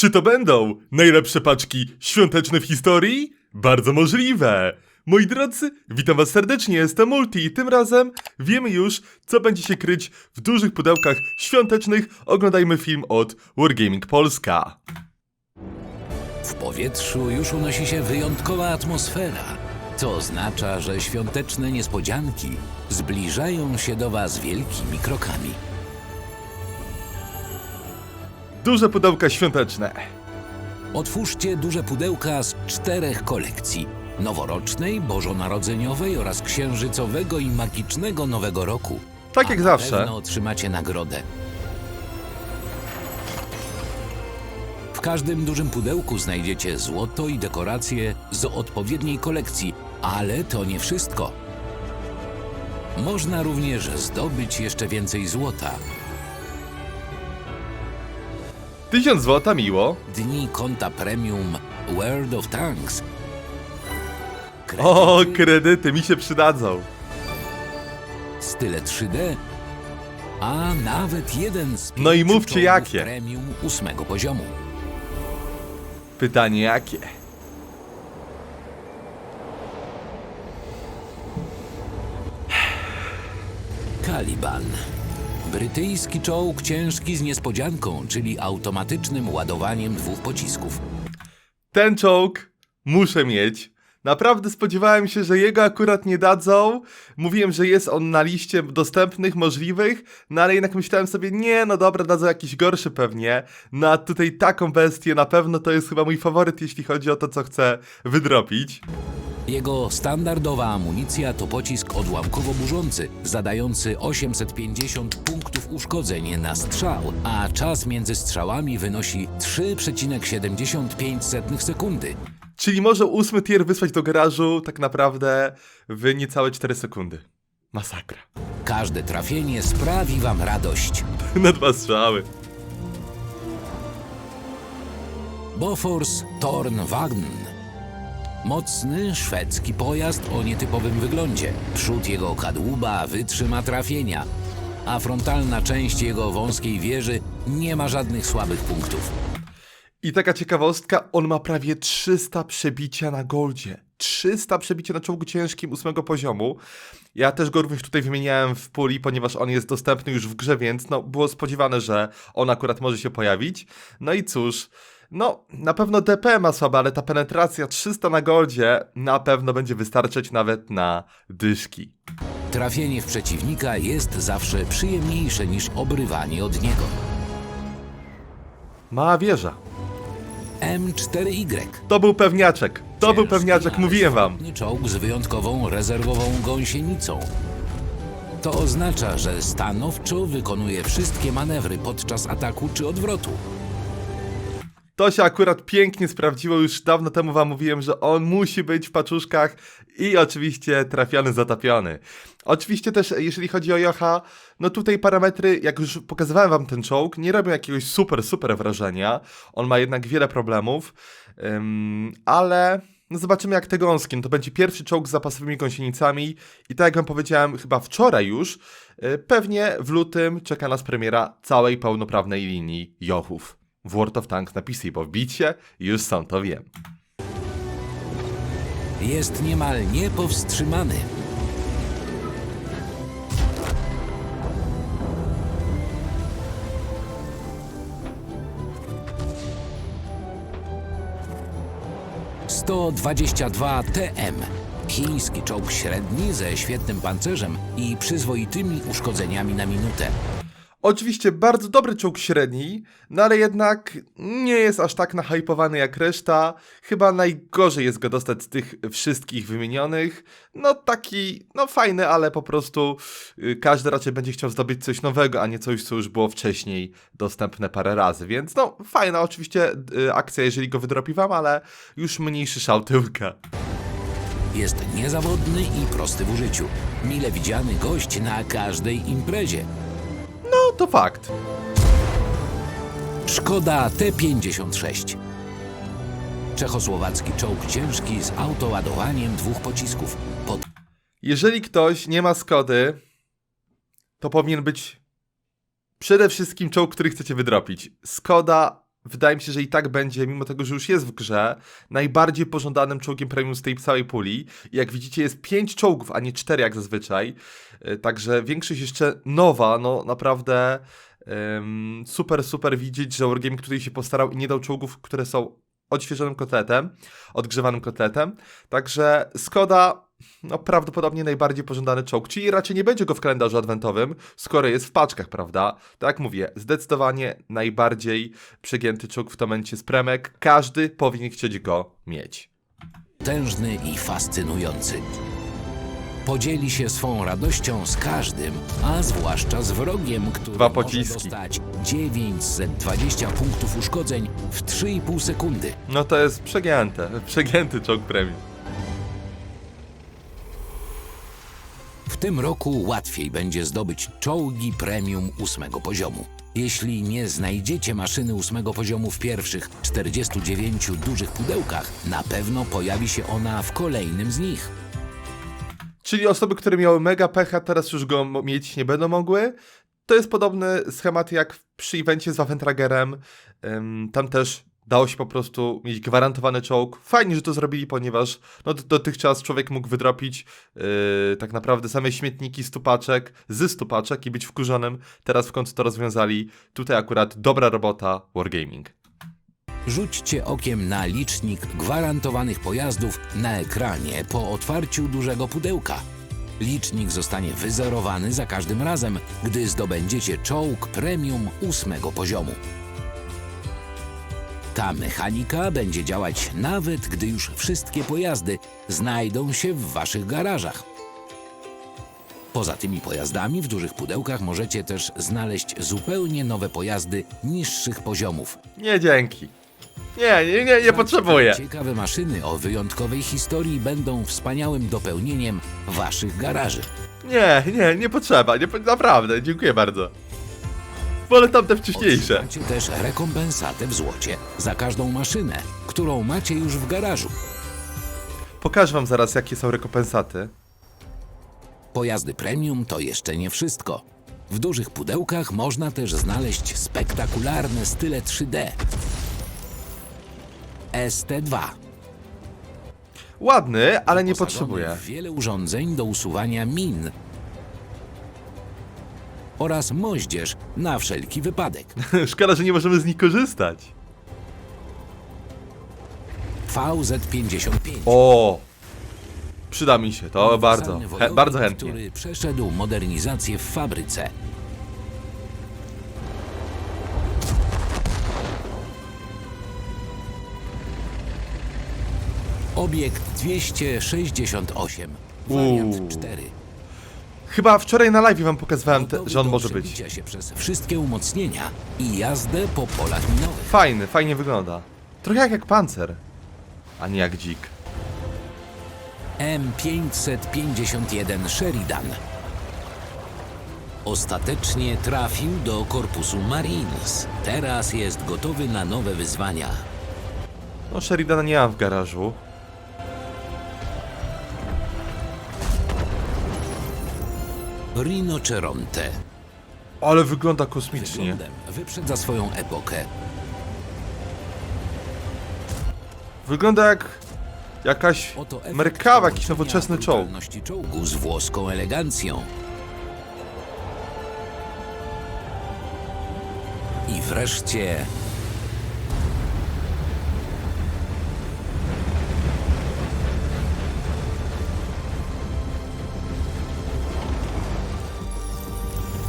Czy to będą najlepsze paczki świąteczne w historii? Bardzo możliwe. Moi drodzy, witam was serdecznie, jestem Multi i tym razem wiemy już, co będzie się kryć w dużych pudełkach świątecznych. Oglądajmy film od Wargaming Polska. W powietrzu już unosi się wyjątkowa atmosfera. To oznacza, że świąteczne niespodzianki zbliżają się do Was wielkimi krokami. Duże pudełka świąteczne. Otwórzcie duże pudełka z czterech kolekcji: noworocznej, bożonarodzeniowej oraz księżycowego i magicznego Nowego Roku. Tak A jak na zawsze. pewno otrzymacie nagrodę. W każdym dużym pudełku znajdziecie złoto i dekoracje z odpowiedniej kolekcji, ale to nie wszystko. Można również zdobyć jeszcze więcej złota. Tysiąc złota miło. Dni konta premium World of Tanks. O, Kredyty, kredyty mi się przydadzą. style 3D, a nawet jeden z No i pięciu mówcie czołgów jakie. premium ósmego poziomu. Pytanie jakie? Caliban. Brytyjski czołg ciężki z niespodzianką, czyli automatycznym ładowaniem dwóch pocisków. Ten czołg muszę mieć. Naprawdę spodziewałem się, że jego akurat nie dadzą. Mówiłem, że jest on na liście dostępnych, możliwych, no ale jednak myślałem sobie, nie, no dobra, dadzą jakiś gorszy pewnie. No a tutaj taką bestię na pewno to jest chyba mój faworyt, jeśli chodzi o to, co chcę wydropić. Jego standardowa amunicja to pocisk odłamkowo-burzący, zadający 850 punktów uszkodzeń na strzał, a czas między strzałami wynosi 3,75 sekundy. Czyli może ósmy tier wysłać do garażu tak naprawdę w niecałe 4 sekundy. Masakra. Każde trafienie sprawi wam radość. Na dwa strzały. Bofors Tornvagn. Mocny szwedzki pojazd o nietypowym wyglądzie. Przód jego kadłuba wytrzyma trafienia, a frontalna część jego wąskiej wieży nie ma żadnych słabych punktów. I taka ciekawostka, on ma prawie 300 przebicia na goldzie. 300 przebicia na czołgu ciężkim ósmego poziomu. Ja też go również tutaj wymieniałem w puli, ponieważ on jest dostępny już w grze, więc no, było spodziewane, że on akurat może się pojawić. No i cóż, no na pewno DP ma słabe, ale ta penetracja 300 na goldzie na pewno będzie wystarczyć nawet na dyszki. Trafienie w przeciwnika jest zawsze przyjemniejsze niż obrywanie od niego. Mała wieża. M4Y. To był pewniaczek. To był Ciężki, pewniaczek, ale mówiłem wam. czołg z wyjątkową rezerwową gąsienicą. To oznacza, że stanowczo wykonuje wszystkie manewry podczas ataku czy odwrotu. To się akurat pięknie sprawdziło, już dawno temu wam mówiłem, że on musi być w paczuszkach i oczywiście trafiony, zatapiony. Oczywiście też, jeżeli chodzi o Jocha, no tutaj parametry, jak już pokazywałem wam ten czołg, nie robią jakiegoś super, super wrażenia. On ma jednak wiele problemów, ale no zobaczymy jak te gąski. No to będzie pierwszy czołg z zapasowymi gąsienicami i tak jak wam powiedziałem chyba wczoraj już, y, pewnie w lutym czeka nas premiera całej pełnoprawnej linii Jochów w World of Tanks na PC, bo wbicie już są, to wiem. Jest niemal niepowstrzymany. Sto dwadzieścia dwa TM. Chiński czołg średni ze świetnym pancerzem i przyzwoitymi uszkodzeniami na minutę. Oczywiście bardzo dobry czołg średni, no ale jednak nie jest aż tak nahypowany jak reszta. Chyba najgorzej jest go dostać z tych wszystkich wymienionych. No taki, no fajny, ale po prostu y, każdy raczej będzie chciał zdobyć coś nowego, a nie coś, co już było wcześniej dostępne parę razy. Więc no fajna oczywiście y, akcja, jeżeli go wydropi wam, ale już mniejszy szał tyłka. Jest niezawodny i prosty w użyciu. Mile widziany gość na każdej imprezie. To fakt. Szkoda T-56. Czechosłowacki czołg ciężki z autoładowaniem dwóch pocisków. Pod Jeżeli ktoś nie ma Skody, to powinien być przede wszystkim czołg, który chcecie wydropić. Skoda wydaje mi się, że i tak będzie, mimo tego, że już jest w grze, najbardziej pożądanym czołgiem premium z tej całej puli. I jak widzicie, jest 5 czołgów, a nie 4 jak zazwyczaj. Y, Także większość jeszcze nowa, no naprawdę ym, super, super widzieć, że Wargaming tutaj się postarał i nie dał czołgów, które są odświeżonym kotletem, odgrzewanym kotletem. Także Skoda, no prawdopodobnie najbardziej pożądany czołg, czyli raczej nie będzie go w kalendarzu adwentowym, skoro jest w paczkach, prawda? Tak jak mówię, zdecydowanie najbardziej przegięty czołg w tym momencie z premek. Każdy powinien chcieć go mieć. potężny i fascynujący. Podzieli się swą radością z każdym, a zwłaszcza z wrogiem, który Dwa może pociski. dostać 920 punktów uszkodzeń w 3,5 sekundy. No to jest przegięte, przegięty czołg premium. Tym roku łatwiej będzie zdobyć czołgi premium ósmego poziomu. Jeśli nie znajdziecie maszyny ósmego poziomu w pierwszych 49 dużych pudełkach, na pewno pojawi się ona w kolejnym z nich. Czyli osoby, które miały mega pecha, teraz już go mieć nie będą mogły. To jest podobny schemat jak przy evencie z Waffentragerem. Tam też dało się po prostu mieć gwarantowany czołg. Fajnie, że to zrobili, ponieważ no, dotychczas człowiek mógł wydropić yy, tak naprawdę same śmietniki stupaczek, z stupaczek i być wkurzonym. Teraz w końcu to rozwiązali. Tutaj akurat dobra robota Wargaming. Rzućcie okiem na licznik gwarantowanych pojazdów na ekranie po otwarciu dużego pudełka. Licznik zostanie wyzerowany za każdym razem, gdy zdobędziecie czołg premium ósmego poziomu. Ta mechanika będzie działać nawet gdy już wszystkie pojazdy znajdą się w waszych garażach. Poza tymi pojazdami w dużych pudełkach możecie też znaleźć zupełnie nowe pojazdy niższych poziomów. Nie, dzięki. Nie, nie, nie, nie potrzebuję. Ciekawe maszyny o wyjątkowej historii będą wspaniałym dopełnieniem waszych garaży. Nie, nie, nie potrzeba, nie, po- naprawdę, dziękuję bardzo. Wolę tamte wcześniejsze. Otrzymacie też rekompensatę w złocie za każdą maszynę, którą macie już w garażu. Pokażę wam zaraz, jakie są rekompensaty. Pojazdy premium to jeszcze nie wszystko. W dużych pudełkach można też znaleźć spektakularne style 3D. ST2 Ładny, ale nie potrzebuję. Wiele urządzeń do usuwania min oraz moździerz na wszelki wypadek. Szkoda, że nie możemy z nich korzystać. VZ55. O! Przyda mi się, to bardzo. He, wojownik, bardzo chętnie. Który przeszedł modernizację w fabryce. Obiekt 268. Wariant Uuu. 4. Chyba wczoraj na live wam pokazywałem, te, że on może być. się przez wszystkie umocnienia i jazdę po polach minowych. Fajny, fajnie wygląda. Trochę jak, jak pancer, a nie jak dzik. M551 Sheridan. Ostatecznie trafił do korpusu Marines. Teraz jest gotowy na nowe wyzwania. No, Sheridana nie mam w garażu. Rinoceronte. Ale wygląda kosmicznie. Wyglądem wyprzedza swoją epokę. Wygląda jak jakaś Oto efekt Merkawa, jakiś połączenia nowoczesny czołg. brutalności czołgu z włoską elegancją. I wreszcie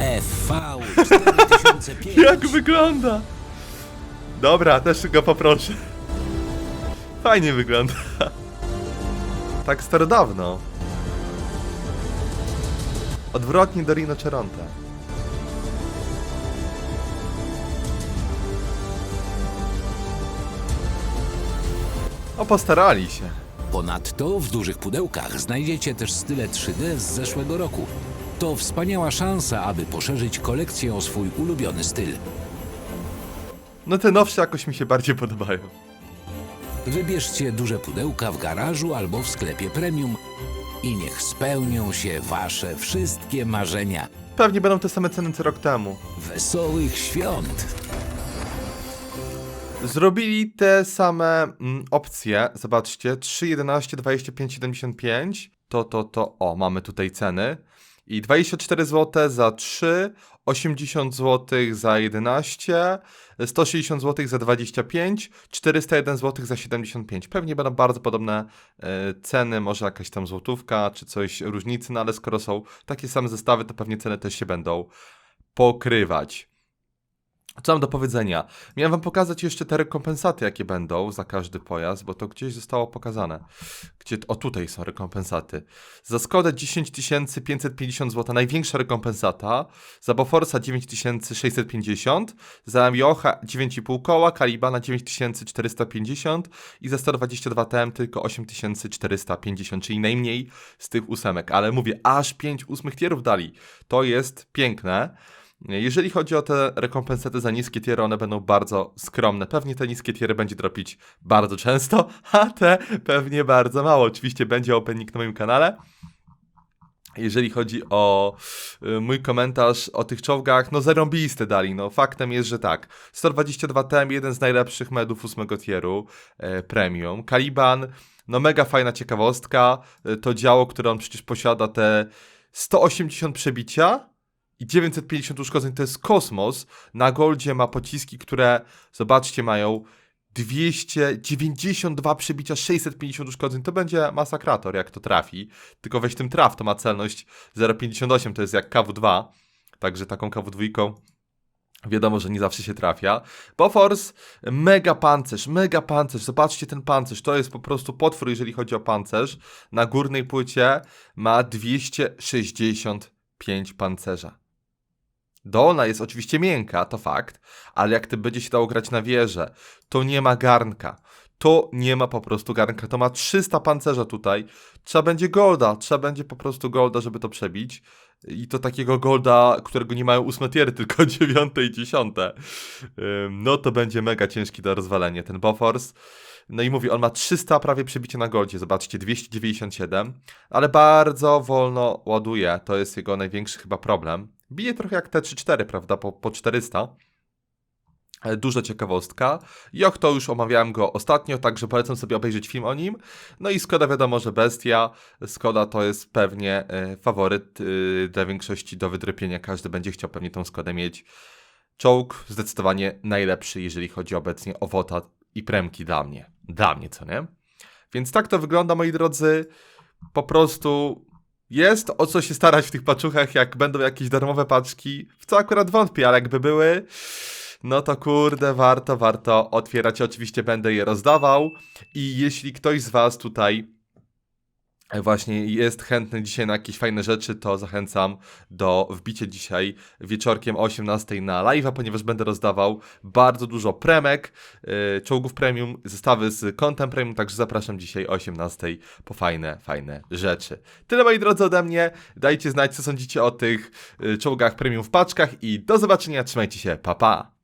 FV 4005. Jak wygląda? Dobra, też go poproszę. Fajnie wygląda. Tak starodawno. Odwrotnie do Rinoceronte. O, postarali się. Ponadto w dużych pudełkach znajdziecie też style 3D z zeszłego roku. To wspaniała szansa, aby poszerzyć kolekcję o swój ulubiony styl. No te nowsze jakoś mi się bardziej podobają. Wybierzcie duże pudełka w garażu albo w sklepie premium i niech spełnią się wasze wszystkie marzenia. Pewnie będą te same ceny co rok temu. Wesołych świąt! Zrobili te same mm, opcje, zobaczcie, 3, 11, 25, 75, to, to, to, o, mamy tutaj ceny. I 24 zł za 3, 80 zł za 11, 160 zł za 25, 401 zł za 75. Pewnie będą bardzo podobne e, ceny, może jakaś tam złotówka czy coś różnicy, no ale skoro są takie same zestawy, to pewnie ceny też się będą pokrywać. Co mam do powiedzenia? Miałem wam pokazać jeszcze te rekompensaty, jakie będą za każdy pojazd, bo to gdzieś zostało pokazane. Gdzie, o tutaj są rekompensaty. Za Skodę 10 550 zł, największa rekompensata. Za Boforsa 9650, za Miocha 9,5 koła, Kalibana 9450 i za 122 TM tylko 8450, czyli najmniej z tych ósemek. Ale mówię, aż 5 ósmych tierów dali. To jest piękne. Jeżeli chodzi o te rekompensaty za niskie tiery, one będą bardzo skromne. Pewnie te niskie tiery będzie dropić bardzo często, a te pewnie bardzo mało. Oczywiście będzie opening na moim kanale. Jeżeli chodzi o y, mój komentarz o tych czołgach, no zarąbiste dali, no faktem jest, że tak. 122 TM, jeden z najlepszych medów 8 tieru, e, premium. Kaliban, no mega fajna ciekawostka, e, to działo, które on przecież posiada te 180 przebicia, i 950 uszkodzeń to jest kosmos. Na Goldzie ma pociski, które, zobaczcie, mają 292 przebicia, 650 uszkodzeń. To będzie masakrator, jak to trafi. Tylko weź tym traf, to ma celność 0,58, to jest jak KW2. Także taką KW2 Wiadomo, że nie zawsze się trafia. Bofors, mega pancerz, mega pancerz. Zobaczcie ten pancerz. To jest po prostu potwór, jeżeli chodzi o pancerz. Na górnej płycie ma 265 pancerza. Dolna jest oczywiście miękka, to fakt, ale jak ty będzie się dało grać na wieżę, to nie ma garnka. To nie ma po prostu garnka. To ma 300 pancerza tutaj. Trzeba będzie golda. Trzeba będzie po prostu golda, żeby to przebić. I to takiego golda, którego nie mają ósme tiery, tylko dziewiąte i dziesiąte. No to będzie mega ciężki do rozwalenia ten Bofors. No i mówi, on ma 300 prawie przebicie na goldzie, zobaczcie, 297, ale bardzo wolno ładuje, to jest jego największy chyba problem. Bije trochę jak T34, prawda, po, po 400. Ale Duża ciekawostka. Joch to już omawiałem go ostatnio, także polecam sobie obejrzeć film o nim. No i Skoda wiadomo, że bestia. Skoda to jest pewnie e, faworyt e, dla większości do wydropienia. Każdy będzie chciał pewnie tą Skodę mieć. Czołg zdecydowanie najlepszy, jeżeli chodzi obecnie o WOTA i premki dla mnie. Dla mnie, co nie? Więc tak to wygląda, moi drodzy. Po prostu jest o co się starać w tych paczuchach, jak będą jakieś darmowe paczki. W co akurat wątpię, ale jakby były, no to kurde, warto, warto otwierać. Oczywiście będę je rozdawał. I jeśli ktoś z Was tutaj właśnie jest chętny dzisiaj na jakieś fajne rzeczy, to zachęcam do wbicia dzisiaj wieczorkiem o 18 na live'a, ponieważ będę rozdawał bardzo dużo premek, yy, czołgów premium, zestawy z kontem premium, także zapraszam dzisiaj o 18 po fajne, fajne rzeczy. Tyle moi drodzy ode mnie, dajcie znać co sądzicie o tych yy, czołgach premium w paczkach i do zobaczenia, trzymajcie się, pa pa!